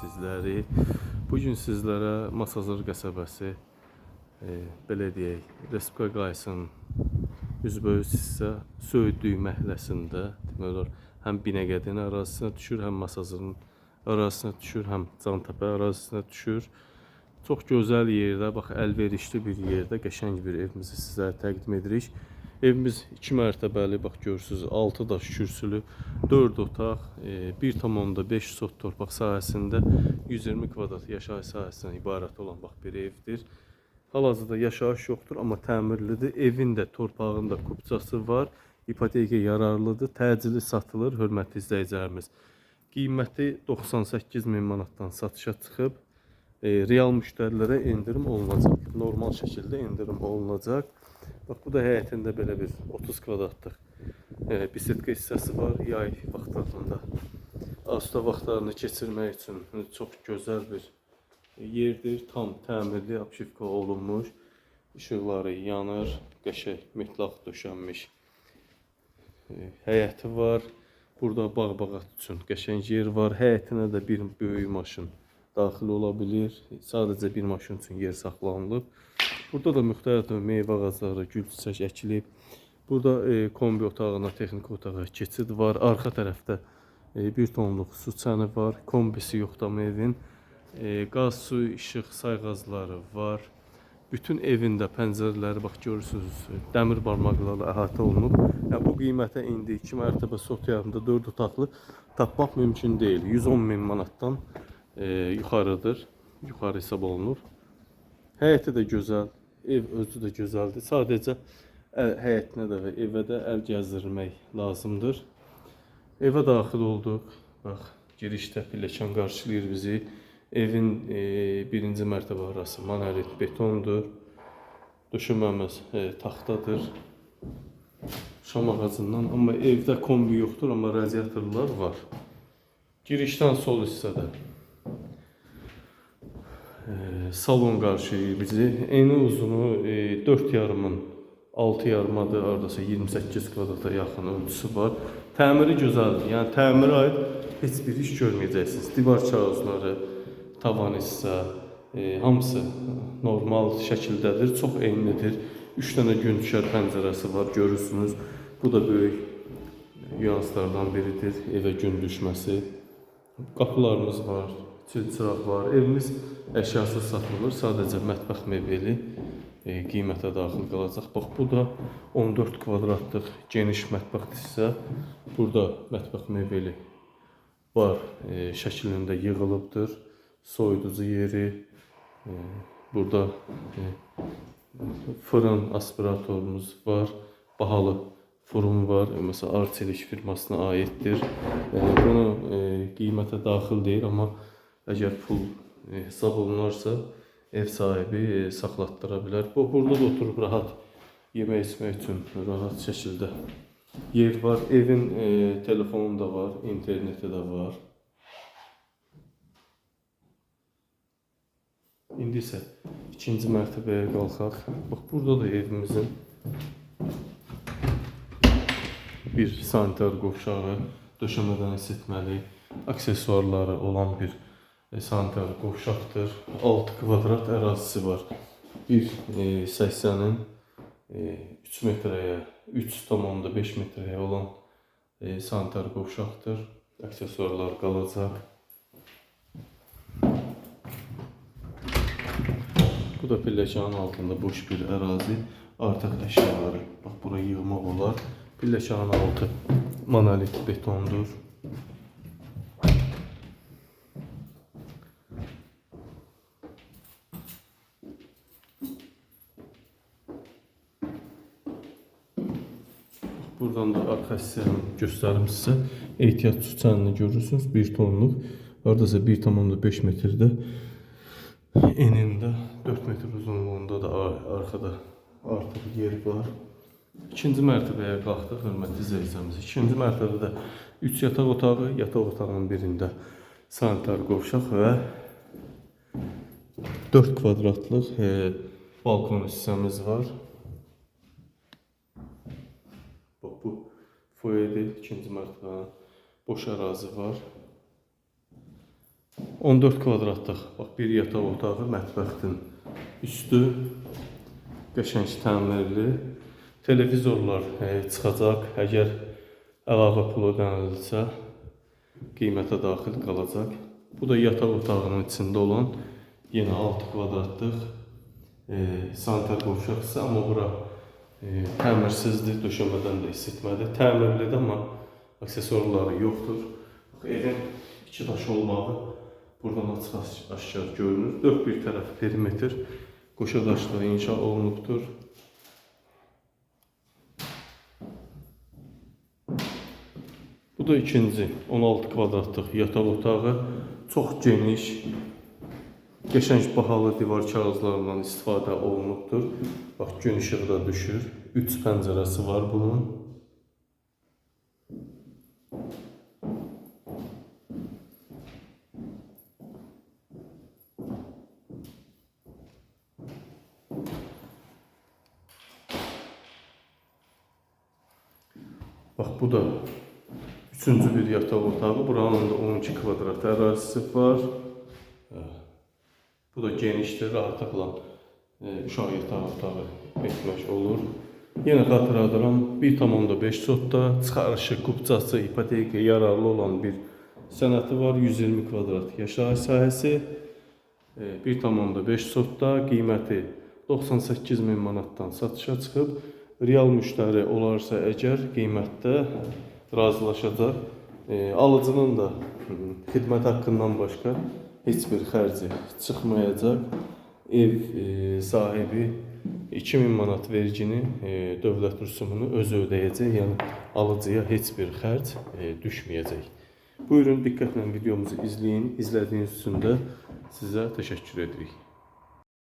sizləri. Bu gün sizlərə Masazır qəsəbəsi e, belə deyək, Respublika Qaysının üzbəüz hissə Söydüyü məhəlləsində demək olar həm Binəqədin ərazisinə düşür, həm Masazırın ərazisinə düşür, həm Cantəpə ərazisinə düşür. Çox gözəl yerdə, bax əlverişli bir yerdə qəşəng bir evimizi sizə təqdim edirik. Evimiz 2 mərtəbəli, bax görürsüz, 6 daş kürsülü, 4 otaq, e, 1,5 sot torpaq sahəsində 120 kvadrat yaşayış sahəsindən ibarət olan bax bir evdir. Hal-hazırda yaşayış yoxdur, amma təmirlidir. Evin də, torpağın kupçası var. İpoteka yararlıdır, təcili satılır, hörmətli izləyicilərimiz. Qiyməti 98 min manatdan satışa çıxıb. E, real müştərilərə endirim olunacaq. Normal şəkildə endirim olunacaq. Bax bu da həyətində belə bir 30 kvadratlıq e, bisetka hissəsi var. Yay vaxtlarında asta vaxtlarını keçirmək üçün çox gözəl bir yerdir. Tam təmirli, apşifka olunmuş. İşıqları yanır, qəşəng metlaq döşənmiş e, həyəti var. Burada bağ-bağat üçün qəşəng yer var. Həyətinə də bir böyük maşın daxil ola bilir. Sadəcə bir maşın üçün yer saxlanılıb. Burada da müxtəlif meyvə ağacları, gül çiçək əkilib. Burada e, kombi otağına, texniki otağa keçid var. Arxa tərəfdə e, bir tonluq su çəni var. Kombisi yoxdur evin. E, qaz, su, işıq sayğacları var. Bütün evində pəncərələri bax görürsüz, dəmir barmaqlarla əhatə olunub. Yəni bu qiymətə indi 2 mərtəbə sot yarımda 4 otaqlı tapmaq mümkün deyil. 110 min manatdan e, yuxarıdır. Yuxarı hesab olunur. Həyəti də gözəl, ev özü də gözəldir. Sadəcə həyətinə də və evə də əl gəzdirmək lazımdır. Evə daxil olduq. Bax, girişdə pilləkən qarşılayır bizi. Evin e, birinci mərtəbə arası monolit betondur. Döşəməmiz e, taxtadır. Şam ağacından, amma evdə kombi yoxdur, amma radiatorlar var. Girişdən sol hissədə salon qarşılayır bizi. Eni uzunu e, 4 yarımın 6 yarımadır, hardasa 28 kvadrata yaxın ölçüsü var. Təmiri gözəldir. Yəni təmirə aid heç bir iş görməyəcəksiniz. Divar kağızları, tavan hissə, e, hamısı normal şəkildədir. Çox eynidir. 3 dənə gün düşər pəncərəsi var, görürsünüz. Bu da böyük nüanslardan biridir. Evə gün düşməsi. Qapılarımız var, çilçıraq var. Evimiz əşyasız satılır. Sadəcə mətbəx mebeli e, qiymətə daxil qalacaq. Bax bu da 14 kvadratlıq geniş mətbəx hissə. Burada mətbəx mebeli var, e, şəklində yığılıbdır. Soyuducu yeri, e, burada e, fırın aspiratorumuz var. Bahalı fırın var. E, Mesela Arçelik firmasına aiddir. E, bunu e, qiymətə daxil deyil, amma əgər pul e, hesab olunarsa ev sahibi e, saxlatdıra bilər. Bu burada da oturub rahat yemək içmək üçün rahat şəkildə yer var. Evin e, telefonu da var, interneti də var. İndi isə ikinci mərtəbəyə qalxaq. Bax burada da evimizin bir sanitar qovşağı, döşəmədən isitməli, aksesuarları olan bir sanitar qovşaqdır. 6 kvadrat ərazisi var. Bir e, 80-in e, 3 metrəyə, 3,5 metrəyə olan e, sanitar qovşaqdır. Aksesuarlar qalacaq. Bu da pilləkənin altında boş bir ərazi. Artıq əşyaları, bax bura yığmaq olar. Pilləkənin altı monolit betondur. Buradan da arxa hissəni göstərim sizə. Ehtiyat su çənini görürsünüz. 1 tonluq. Hardasa 1,5 metrdə enində 4 metr uzunluğunda da ar- arxada artıq yer var. İkinci mərtəbəyə qalxdıq, hörmətli izləyicilərimiz. İkinci mərtəbədə 3 yataq otağı, yataq otağının birində sanitar qovşaq və 4 kvadratlıq e, balkon hissəmiz var. Bax bu foyedir, ikinci mərtəbənin boş ərazi var. 14 kvadratlıq bax bir yataq otağı, mətbəxin üstü qəşəng təmirli. Televizorlar e, çıxacaq. Əgər əlavə pul ödənilirsə, qiymətə daxil qalacaq. Bu da yataq otağının içində olan yenə 6 kvadratlıq e, sanitar qovşaqsa, amma bura e, təmirsizdir, döşəmədən də isitmədir. Təmirlidir, amma aksesuarları yoxdur. Bax, evin iki daş olmağı buradan açıq aş- aşkar görünür. Dörd bir tərəf perimetr qoşa daşla inşa olunubdur. Bu da ikinci 16 kvadratlıq yataq otağı. Çox geniş, qəşəng bahalı divar kağızlarından istifadə olunubdur. Bax gün işığı da düşür. 3 pəncərəsi var bunun. Bax bu da üçüncü bir yataq otağı. Buranın da 12 kvadrat ərazisi var. Bu da genişdir, rahatlıqla e, uşaq yatağı otağı etmək olur. Yenə xatırladıram, 1.5 sotda çıxarışı, qubcası, ipoteka yararlı olan bir sənəti var. 120 kvadrat yaşayış sahəsi. E, 1.5 sotda qiyməti 98 min manatdan satışa çıxıb. Real müştəri olarsa əgər qiymətdə razılaşacaq. E, alıcının da xidmət haqqından başqa heç bir xərci çıxmayacaq. Ev e, sahibi 2000 manat vergini, e, dövlət rüsumunu özü ödəyəcək. Yəni alıcıya heç bir xərc e, düşməyəcək. Buyurun diqqətlə videomuzu izləyin. İzlədiyiniz üçün də sizə təşəkkür edirik.